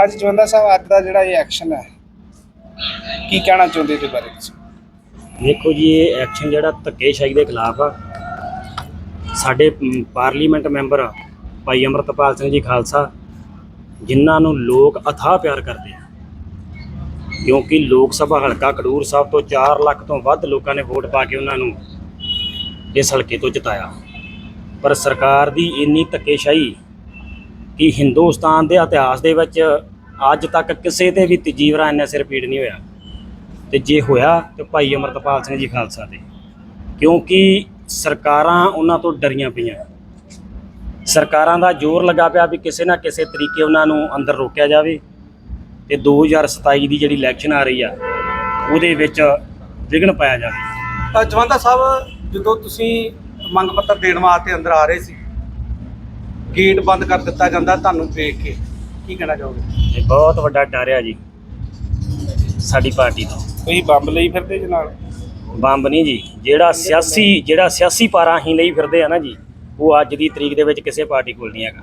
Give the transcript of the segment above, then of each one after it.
ਹਾਂਜੀ ਜਵੰਦਾ ਸਾਹਿਬ ਅੱਜ ਦਾ ਜਿਹੜਾ ਇਹ ਐਕਸ਼ਨ ਹੈ ਕੀ ਕਹਿਣਾ ਚਾਹੁੰਦੇ ਇਹਦੇ ਬਾਰੇ ਤੁਸੀਂ? ਦੇਖੋ ਜੀ ਇਹ ਐਕਸ਼ਨ ਜਿਹੜਾ ਧੱਕੇਸ਼ਾਹੀ ਦੇ ਖਿਲਾਫ ਆ। ਸਾਡੇ ਮ, ਪਾਰਲੀਮੈਂਟ ਮੈਂਬਰ ਭਾਈ ਅਮਰਤਪਾਲ ਸਿੰਘ ਜੀ ਖਾਲਸਾ ਜਿਨ੍ਹਾਂ ਨੂੰ ਲੋਕ ਅਥਾਹ ਪਿਆਰ ਕਰਦੇ ਆ। ਕਿਉਂਕਿ ਲੋਕ ਸਭਾ ਹਲਕਾ ਖਡੂਰ ਸਾਹਿਬ ਤੋਂ 4 ਲੱਖ ਤੋਂ ਵੱਧ ਲੋਕਾਂ ਨੇ ਵੋਟ ਪਾ ਕੇ ਉਹਨਾਂ ਨੂੰ ਇਸ ਹਲਕੇ ਤੋਂ ਜਿਤਾਇਆ। ਪਰ ਸਰਕਾਰ ਦੀ ਇੰਨੀ ਧੱਕੇਸ਼ਾਹੀ ਕਿ ਹਿੰਦੁਸਤਾਨ ਦੇ ਇਤਿਹਾਸ ਦੇ ਵਿੱਚ ਅੱਜ ਤੱਕ ਕਿਸੇ ਤੇ ਵੀ ਤਜੀਵਰਾ ਇੰਨਾ ਸਿਰ ਪੀੜ ਨਹੀਂ ਹੋਇਆ। ਤੇ ਜੇ ਹੋਇਆ ਤੇ ਭਾਈ ਅਮਰਤਪਾਲ ਸਿੰਘ ਜੀ ਖਾਲਸਾ ਦੇ। ਕਿਉਂਕਿ ਸਰਕਾਰਾਂ ਉਹਨਾਂ ਤੋਂ ਡਰੀਆਂ ਪਈਆਂ। ਸਰਕਾਰਾਂ ਦਾ ਜ਼ੋਰ ਲੱਗਾ ਪਿਆ ਵੀ ਕਿਸੇ ਨਾ ਕਿਸੇ ਤਰੀਕੇ ਉਹਨਾਂ ਨੂੰ ਅੰਦਰ ਰੋਕਿਆ ਜਾਵੇ। ਤੇ 2027 ਦੀ ਜਿਹੜੀ ਇਲੈਕਸ਼ਨ ਆ ਰਹੀ ਆ, ਉਹਦੇ ਵਿੱਚ ਵਿਘਨ ਪਾਇਆ ਜਾਵੇ। ਤਾਂ ਜਵੰਦਾ ਸਾਹਿਬ, ਜਦੋਂ ਤੁਸੀਂ ਮੰਗ ਪੱਤਰ ਦੇਣ ਵਾਸਤੇ ਅੰਦਰ ਆ ਰਹੇ ਸੀ ਗੇਟ ਬੰਦ ਕਰ ਦਿੱਤਾ ਜਾਂਦਾ ਤੁਹਾਨੂੰ ਦੇਖ ਕੇ। ਕੀ ਕਹਿਣਾ ਚਾਹੋਗੇ? ਇਹ ਬਹੁਤ ਵੱਡਾ ਡਰ ਆ ਜੀ ਸਾਡੀ ਪਾਰਟੀ ਤੋਂ। ਤੁਸੀਂ ਬੰਬ ਲਈ ਫਿਰਦੇ ਜਨਾਬ ਬੰਬ ਨਹੀਂ ਜੀ ਜਿਹੜਾ ਸਿਆਸੀ ਜਿਹੜਾ ਸਿਆਸੀ ਪਾਰਾ ਅਸੀਂ ਲਈ ਫਿਰਦੇ ਆ ਨਾ ਜੀ ਉਹ ਅੱਜ ਦੀ ਤਰੀਕ ਦੇ ਵਿੱਚ ਕਿਸੇ ਪਾਰਟੀ ਕੋਲ ਨਹੀਂ ਹੈਗਾ।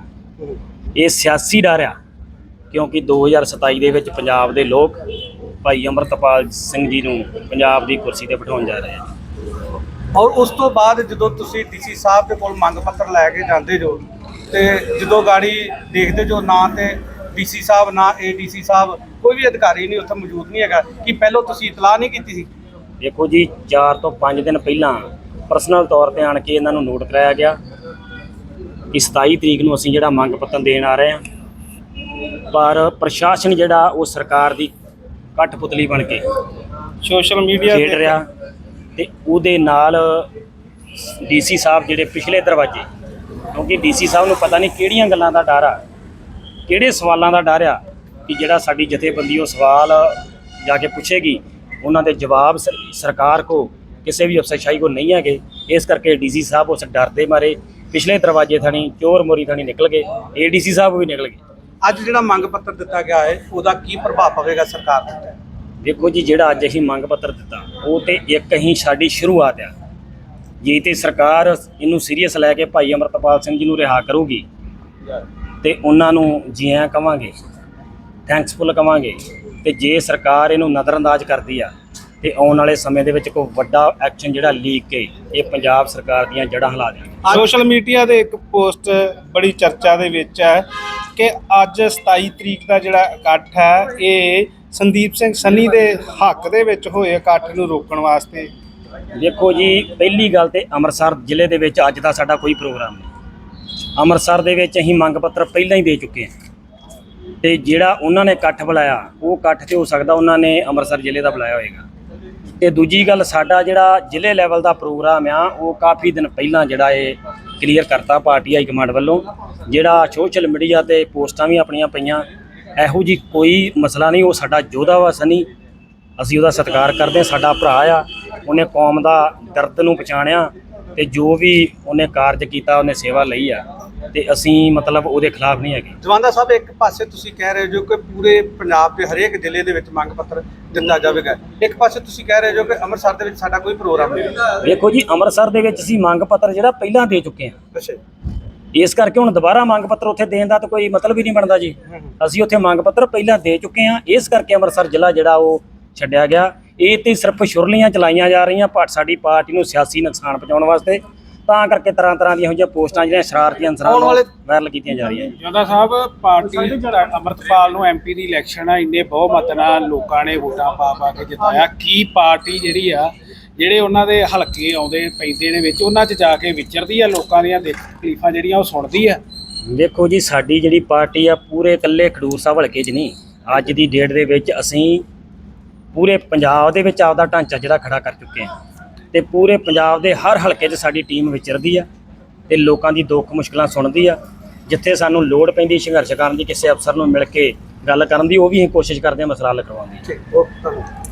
ਇਹ ਸਿਆਸੀ ਡਰ ਆ ਕਿਉਂਕਿ 2027 ਦੇ ਵਿੱਚ ਪੰਜਾਬ ਦੇ ਲੋਕ ਭਾਈ ਅਮਰਤਪਾਲ ਸਿੰਘ ਜੀ ਨੂੰ ਪੰਜਾਬ ਦੀ ਕੁਰਸੀ ਤੇ ਬਿਠਾਉਣ ਜਾ ਰਹੇ ਆ। ਔਰ ਉਸ ਤੋਂ ਬਾਅਦ ਜਦੋਂ ਤੁਸੀਂ ਡੀਸੀ ਸਾਹਿਬ ਦੇ ਕੋਲ ਮੰਗ ਪੱਤਰ ਲੈ ਕੇ ਜਾਂਦੇ ਜੋ ਤੇ ਜਦੋਂ ਗਾੜੀ ਦੇਖਦੇ ਜੋ ਨਾ ਤੇ ਡੀਸੀ ਸਾਹਿਬ ਨਾ ਏਡੀਸੀ ਸਾਹਿਬ ਕੋਈ ਵੀ ਅਧਿਕਾਰੀ ਨਹੀਂ ਉੱਥੇ ਮੌਜੂਦ ਨਹੀਂ ਹੈਗਾ। ਕਿ ਪਹਿਲਾਂ ਤੁਸੀਂ ਇਤਲਾਹ ਨਹੀਂ ਕੀਤੀ ਸੀ? ਦੇਖੋ ਜੀ 4 ਤੋਂ 5 ਦਿਨ ਪਹਿਲਾਂ ਪਰਸਨਲ ਤੌਰ ਤੇ ਆਣ ਕੇ ਇਹਨਾਂ ਨੂੰ ਨੋਟ ਕਰਾਇਆ ਗਿਆ ਕਿ 27 ਤਰੀਕ ਨੂੰ ਅਸੀਂ ਜਿਹੜਾ ਮੰਗ ਪੱਤਰ ਦੇਣ ਆ ਰਹੇ ਹਾਂ। ਪਰ ਪ੍ਰਸ਼ਾਸਨ ਜਿਹੜਾ ਉਹ ਸਰਕਾਰ ਦੀ ਕਠਪੁਤਲੀ ਬਣ ਕੇ ਸੋਸ਼ਲ ਮੀਡੀਆ ਖੇਡ ਰਿਹਾ ਤੇ ਉਹਦੇ ਨਾਲ ਡੀਸੀ ਸਾਹਿਬ ਜਿਹੜੇ ਪਿਛਲੇ ਦਰਵਾਜ਼ੇ ਕਿਉਂਕਿ ਡੀਸੀ ਸਾਹਿਬ ਨੂੰ ਪਤਾ ਨਹੀਂ ਕਿਹੜੀਆਂ ਗੱਲਾਂ ਦਾ ਡਰ ਆ ਕਿਹੜੇ ਸਵਾਲਾਂ ਦਾ ਡਰ ਆ ਕਿ ਜਿਹੜਾ ਸਾਡੀ ਜਥੇਬੰਦੀ ਉਹ ਸਵਾਲ ਜਾ ਕੇ ਪੁੱਛੇਗੀ ਉਹਨਾਂ ਦੇ ਜਵਾਬ ਸਰ- ਸਰਕਾਰ ਕੋ ਕਿਸੇ ਵੀ ਅਫਸਰਸ਼ਾਹੀ ਕੋ ਨਹੀਂ ਹੈਗੇ। ਇਸ ਕਰਕੇ ਡੀਸੀ ਸਾਹਿਬ ਉਸ ਡਰ ਦੇ ਮਾਰੇ। ਪਿਛਲੇ ਦਰਵਾਜ਼ੇ ਥਾਣੀ ਚੋਰ ਮੋਰੀ ਥਾਣੀ ਨਿਕਲ ਗਏ ਏਡੀਸੀ ਸਾਹਿਬ ਵੀ ਨਿਕਲ ਗਏ। ਅੱਜ ਜਿਹੜਾ ਮੰਗ ਪੱਤਰ ਦਿੱਤਾ ਗਿਆ ਹੈ ਉਹਦਾ ਕੀ ਪ੍ਰਭਾਵ ਪਵੇਗਾ ਸਰਕਾਰ ਤੇ? ਦੇਖੋ ਜੀ ਜਿਹੜਾ ਅੱਜ ਅਸੀਂ ਮੰਗ ਪੱਤਰ ਦਿੱਤਾ ਉਹ ਤੇ ਇੱਕ ਹੀ ਸਾਡੀ ਸ਼ੁਰੂਆਤ ਆ। ਜੇ ਤੇ ਸਰਕਾਰ ਇਹਨੂੰ ਸੀਰੀਅਸ ਲੈ ਕੇ ਭਾਈ ਅਮਰਤਪਾਲ ਸਿੰਘ ਜੀ ਨੂੰ ਰਿਹਾ ਕਰੂਗੀ ਤੇ ਉਹਨਾਂ ਨੂੰ ਜੀ ਆਇਆਂ ਕਵਾਂਗੇ ਥੈਂਕਸਫੁਲ ਕਵਾਂਗੇ ਤੇ ਜੇ ਸਰਕਾਰ ਇਹਨੂੰ ਨਜ਼ਰਅੰਦਾਜ਼ ਕਰਦੀ ਆ ਤੇ ਆਉਣ ਵਾਲੇ ਸਮੇਂ ਦੇ ਵਿੱਚ ਕੋਈ ਵੱਡਾ ਐਕਸ਼ਨ ਜਿਹੜਾ ਲੀਕ ਕੇ ਇਹ ਪੰਜਾਬ ਸਰਕਾਰ ਦੀਆਂ ਜੜ੍ਹਾਂ ਹਿਲਾ ਦੇਣਗੇ। ਸੋਸ਼ਲ ਮੀਡੀਆ ਦੇ ਇੱਕ ਪੋਸਟ ਬੜੀ ਚਰਚਾ ਦੇ ਵਿੱਚ ਹੈ ਕਿ ਅੱਜ 27 ਤਰੀਕ ਦਾ ਜਿਹੜਾ ਇਕੱਠ ਹੈ ਇਹ ਸੰਦੀਪ ਸਿੰਘ ਸੰਨੀ ਦੇ ਹੱਕ ਦੇ ਵਿੱਚ ਹੋਏ ਇਕੱਠ ਨੂੰ ਰੋਕਣ ਵਾਸਤੇ ਦੇਖੋ ਜੀ, ਪਹਿਲੀ ਗੱਲ ਤੇ ਅੰਮ੍ਰਿਤਸਰ ਜ਼ਿਲ੍ਹੇ ਦੇ ਵਿੱਚ ਅੱਜ ਦਾ ਸਾਡਾ ਕੋਈ ਪ੍ਰੋਗਰਾਮ ਨਹੀਂ। ਅੰਮ੍ਰਿਤਸਰ ਦੇ ਵਿੱਚ ਅਸੀਂ ਮੰਗ ਪੱਤਰ ਪਹਿਲਾਂ ਹੀ ਦੇ ਚੁੱਕੇ ਹਾਂ। ਤੇ ਜਿਹੜਾ ਉਹਨਾਂ ਨੇ ਇਕੱਠ ਬੁਲਾਇਆ, ਉਹ ਇਕੱਠ ਤੇ ਹੋ ਸਕਦਾ ਉਹਨਾਂ ਨੇ ਅੰਮ੍ਰਿਤਸਰ ਜ਼ਿਲ੍ਹੇ ਦਾ ਬੁਲਾਇਆ ਹੋਵੇਗਾ ਤੇ ਦੂਜੀ ਗੱਲ, ਸਾਡਾ ਜਿਹੜਾ ਜ਼ਿਲ੍ਹੇ ਲੈਵਲ ਦਾ ਪ੍ਰੋਗਰਾਮ ਆ, ਉਹ ਕਾਫੀ ਦਿਨ ਪਹਿਲਾਂ ਜਿਹੜਾ ਇਹ ਕਲੀਅਰ ਕਰਤਾ ਪਾਰਟੀ ਹਾਈ ਕਮਾਂਡ ਵੱਲੋਂ। ਜਿਹੜਾ ਸੋਸ਼ਲ ਮੀਡੀਆ ਤੇ ਪੋਸਟਾਂ ਵੀ ਆਪਣੀਆਂ ਪਈਆਂ, ਇਹੋ ਜੀ ਕੋਈ ਮਸਲਾ ਨਹੀਂ, ਉਹ ਸਾਡਾ ਯੋਧਾ ਵਾ ਸਨੀ ਅਸੀਂ ਉਹਦਾ ਸਤਿਕਾਰ ਕਰਦੇ ਹਾਂ ਸਾਡਾ ਭਰਾ ਆ ਉਹਨੇ ਕੌਮ ਦਾ ਦਰਦ ਨੂੰ ਪਛਾਣਿਆ ਤੇ ਜੋ ਵੀ ਉਹਨੇ ਕਾਰਜ ਕੀਤਾ ਉਹਨੇ ਸੇਵਾ ਲਈ ਆ ਤੇ ਅਸੀਂ ਮਤਲਬ ਉਹਦੇ ਖਿਲਾਫ ਨਹੀਂ ਹੈਗੇ। ਜਵਾਨਾ ਸਾਹਿਬ ਇੱਕ ਪਾਸੇ ਤੁਸੀਂ ਕਹਿ ਰਹੇ ਹੋ ਕਿ ਪੂਰੇ ਪੰਜਾਬ ਦੇ ਹਰੇਕ ਜ਼ਿਲ੍ਹੇ ਦੇ ਵਿੱਚ ਮੰਗ ਪੱਤਰ ਦਿੱਤਾ ਜਾਵੇਗਾ। ਇੱਕ ਪਾਸੇ ਤੁਸੀਂ ਕਹਿ ਰਹੇ ਹੋ ਕਿ ਅੰਮ੍ਰਿਤਸਰ ਦੇ ਵਿੱਚ ਸਾਡਾ ਕੋਈ ਪ੍ਰੋਗਰਾਮ ਨਹੀਂ। ਵੇਖੋ ਜੀ ਅੰਮ੍ਰਿਤਸਰ ਦੇ ਵਿੱਚ ਅਸੀਂ ਮੰਗ ਪੱਤਰ ਜਿਹੜਾ ਪਹਿਲਾਂ ਦੇ ਚੁੱਕੇ ਹਾਂ। ਅੱਛਾ ਇਸ ਕਰਕੇ ਹੁਣ ਦੁਬਾਰਾ ਮੰਗ ਪੱਤਰ ਉੱਥੇ ਦੇਣ ਦਾ ਤਾਂ ਕੋਈ ਮਤਲਬ ਹੀ ਨਹੀਂ ਬਣਦਾ ਜੀ। ਅਸੀਂ ਉੱਥੇ ਮੰਗ ਪੱਤਰ ਪਹਿਲਾਂ ਦੇ ਚੁੱਕੇ ਹਾਂ ਇਸ ਕਰਕੇ ਅੰਮ੍ਰਿਤਸਰ ਜ਼ਿਲ੍ਹਾ ਜਿਹੜਾ ਉਹ ਛੱਡਿਆ ਗਿਆ। ਇਹ ਤੇ ਸਿਰਫ ਸ਼ੁਰਲੀਆਂ ਚਲਾਈਆਂ ਜਾ ਰਹੀਆਂ। ਪਰ ਸਾਡੀ ਪਾਰਟੀ ਨੂੰ ਸਿਆਸੀ ਨੁਕਸਾਨ ਪਹੁੰਚਾਉਣ ਵਾਸਤੇ ਤਾਂ ਕਰਕੇ ਤਰ੍ਹਾਂ ਤਰ੍ਹਾਂ ਦੀਆਂ ਇਹੋ ਜਿਹੀਆਂ ਪੋਸਟਾਂ ਜਿਹੜੀਆਂ ਸ਼ਰਾਰਤੀ ਅਨਸਰਾਂ ਆਉਣ ਨੂੰ ਵਾਇਰਲ ਕੀਤੀਆਂ ਜਾ ਰਹੀਆਂ। ਜੀ ਜੋਦਾ ਸਾਹਿਬ ਪਾਰਟੀ ਅਮਰਤਪਾਲ ਨੂੰ ਐਮਪੀ ਦੀ ਇਲੈਕਸ਼ਨ ਆ। ਇੰਨੇ ਬਹੁਮਤ ਨਾਲ ਲੋਕਾਂ ਨੇ ਵੋਟਾਂ ਪਾ ਪਾ ਕੇ ਜਿਤਾਇਆ। ਕੀ ਪਾਰਟੀ ਜਿਹੜੀ ਆ ਜਿਹੜੇ ਉਹਨਾਂ ਦੇ ਹਲਕੇ ਆਉਂਦੇ ਪੈਂਦੇ ਨੇ ਵਿੱਚ ਉਹਨਾਂ 'ਚ ਜਾ ਕੇ ਵਿਚਰਦੀ ਆ ਲੋਕਾਂ ਦੀਆਂ ਤਕਲੀਫਾਂ ਜਿਹੜੀਆਂ ਉਹ ਸੁਣਦੀ ਆ? ਦੇਖੋ ਜੀ ਸਾਡੀ ਜਿਹੜੀ ਪਾਰਟੀ ਆ ਪੂਰੇ ਇਕੱਲੇ ਖਡੂਰ ਸਾਹਿਬ ਹਲਕੇ 'ਚ ਨਹੀਂ। ਅੱਜ ਦੀ ਡੇਟ ਦੇ ਵਿੱਚ ਅਸੀਂ ਪੂਰੇ ਪੰਜਾਬ ਦੇ ਵਿੱਚ ਆਪਦਾ ਢਾਂਚਾ ਜਿਹੜਾ ਖੜਾ ਕਰ ਚੁੱਕੇ ਹਾਂ ਤੇ ਪੂਰੇ ਪੰਜਾਬ ਦੇ ਹਰ ਹਲਕੇ 'ਚ ਸਾਡੀ ਟੀਮ ਵਿਚਰਦੀ ਆ ਤੇ ਲੋਕਾਂ ਦੀ ਦੁੱਖ ਮੁਸ਼ਕਲਾਂ ਸੁਣਦੀ ਆ। ਜਿੱਥੇ ਸਾਨੂੰ ਲੋੜ ਪੈਂਦੀ ਸੰਘਰਸ਼ ਕਰਨ ਦੀ, ਕਿਸੇ ਅਫਸਰ ਨੂੰ ਮਿਲ ਕੇ ਗੱਲ ਕਰਨ ਦੀ, ਉਹ ਵੀ ਅਸੀਂ ਕੋਸ਼ਿਸ਼ ਕਰਦੇ ਹਾਂ ਮਸਲਾ ਲਿਖਵਾਉਣ ਦੀ। ਠੀਕ, ਓਕੇ, ਧੰਨਵਾਦ।